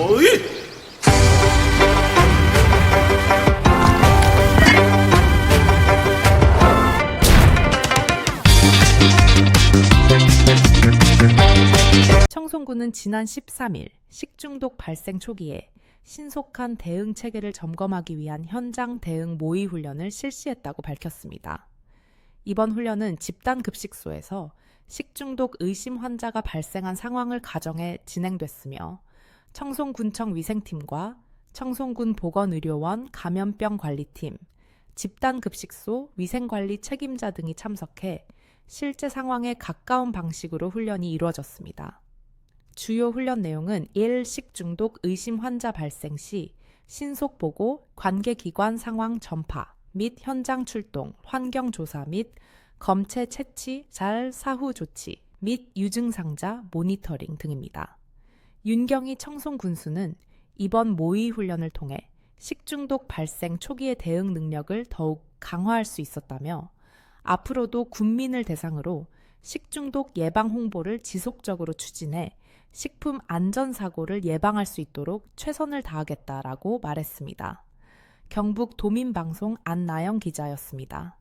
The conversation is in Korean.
어이! 청송군은 지난 13일 식중독 발생 초기에 신속한 대응 체계를 점검하기 위한 현장 대응 모의 훈련을 실시했다고 밝혔습니다. 이번 훈련은 집단 급식소에서 식중독 의심 환자가 발생한 상황을 가정해 진행됐으며 청송군청 위생팀과 청송군 보건의료원 감염병 관리팀, 집단 급식소 위생관리 책임자 등이 참석해 실제 상황에 가까운 방식으로 훈련이 이루어졌습니다. 주요 훈련 내용은 1. 식중독 의심 환자 발생 시 신속 보고, 관계기관 상황 전파 및 현장 출동, 환경 조사 및 검체 채취, 잘 사후 조치 및 유증상자 모니터링 등입니다. 윤경희 청송 군수는 이번 모의 훈련을 통해 식중독 발생 초기의 대응 능력을 더욱 강화할 수 있었다며 앞으로도 군민을 대상으로 식중독 예방 홍보를 지속적으로 추진해 식품 안전 사고를 예방할 수 있도록 최선을 다하겠다라고 말했습니다. 경북 도민방송 안나영 기자였습니다.